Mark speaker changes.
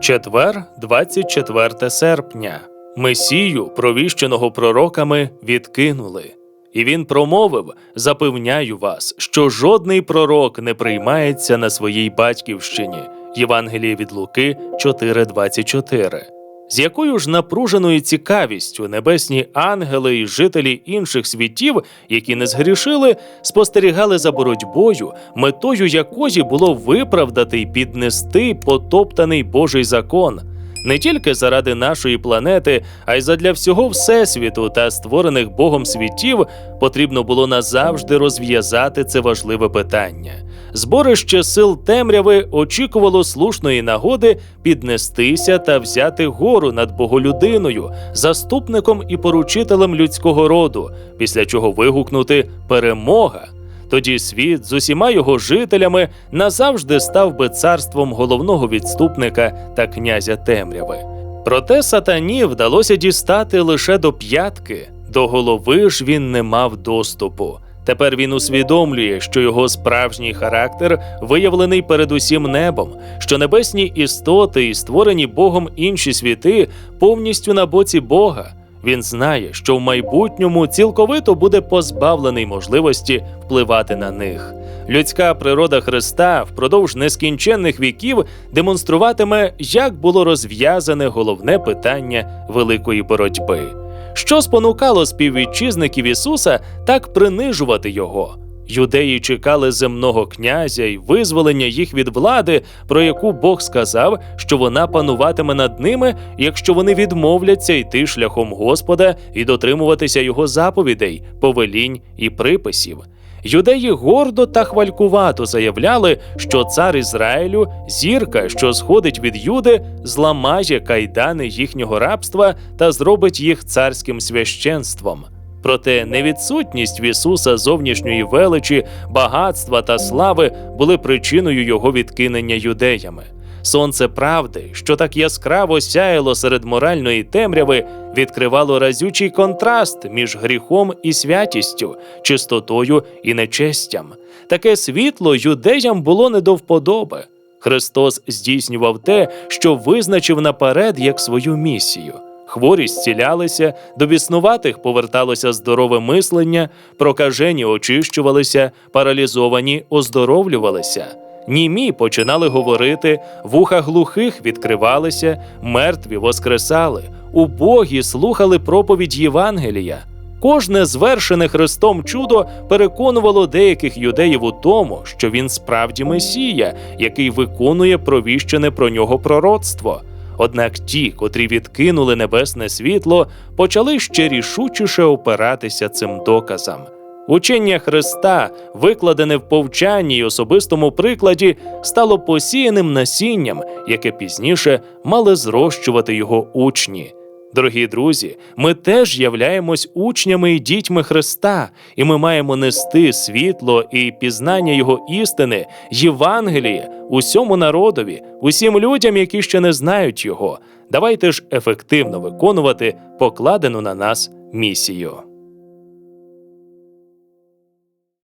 Speaker 1: Четвер, 24 серпня. Месію, провіщеного пророками, відкинули. І він промовив: Запевняю вас, що жодний пророк не приймається на своїй батьківщині. Євангеліє від Луки 4.24. З якою ж напруженою цікавістю небесні ангели і жителі інших світів, які не згрішили, спостерігали за боротьбою, метою якої було виправдати й піднести потоптаний Божий закон. Не тільки заради нашої планети, а й задля всього всесвіту та створених Богом світів потрібно було назавжди розв'язати це важливе питання. Зборище сил темряви очікувало слушної нагоди піднестися та взяти гору над боголюдиною, заступником і поручителем людського роду, після чого вигукнути перемога. Тоді світ з усіма його жителями назавжди став би царством головного відступника та князя темряви. Проте сатані вдалося дістати лише до п'ятки, до голови ж він не мав доступу. Тепер він усвідомлює, що його справжній характер виявлений перед усім небом, що небесні істоти і створені Богом інші світи повністю на боці Бога. Він знає, що в майбутньому цілковито буде позбавлений можливості впливати на них. Людська природа Христа впродовж нескінченних віків демонструватиме, як було розв'язане головне питання великої боротьби. Що спонукало співвітчизників Ісуса так принижувати його? Юдеї чекали земного князя і визволення їх від влади, про яку Бог сказав, що вона пануватиме над ними, якщо вони відмовляться йти шляхом Господа і дотримуватися його заповідей, повелінь і приписів. Юдеї гордо та хвалькувато заявляли, що цар Ізраїлю, зірка, що сходить від Юди, зламає кайдани їхнього рабства та зробить їх царським священством. Проте невідсутність в Ісуса зовнішньої величі, багатства та слави були причиною його відкинення юдеями. Сонце правди, що так яскраво сяяло серед моральної темряви, відкривало разючий контраст між гріхом і святістю, чистотою і нечестям. Таке світло юдеям було не до вподоби. Христос здійснював те, що визначив наперед як свою місію. Хворі зцілялися, до біснуватих поверталося здорове мислення, прокажені очищувалися, паралізовані оздоровлювалися. Німі починали говорити, вуха глухих відкривалися, мертві воскресали, убогі слухали проповідь Євангелія. Кожне звершене Христом чудо переконувало деяких юдеїв у тому, що він справді Месія, який виконує провіщене про нього пророцтво. Однак ті, котрі відкинули небесне світло, почали ще рішучіше опиратися цим доказам. Учення Христа, викладене в повчанні й особистому прикладі, стало посіяним насінням, яке пізніше мали зрощувати його учні. Дорогі друзі, ми теж являємось учнями і дітьми Христа, і ми маємо нести світло і пізнання Його істини, Євангеліє усьому народові, усім людям, які ще не знають Його. Давайте ж ефективно виконувати покладену на нас місію.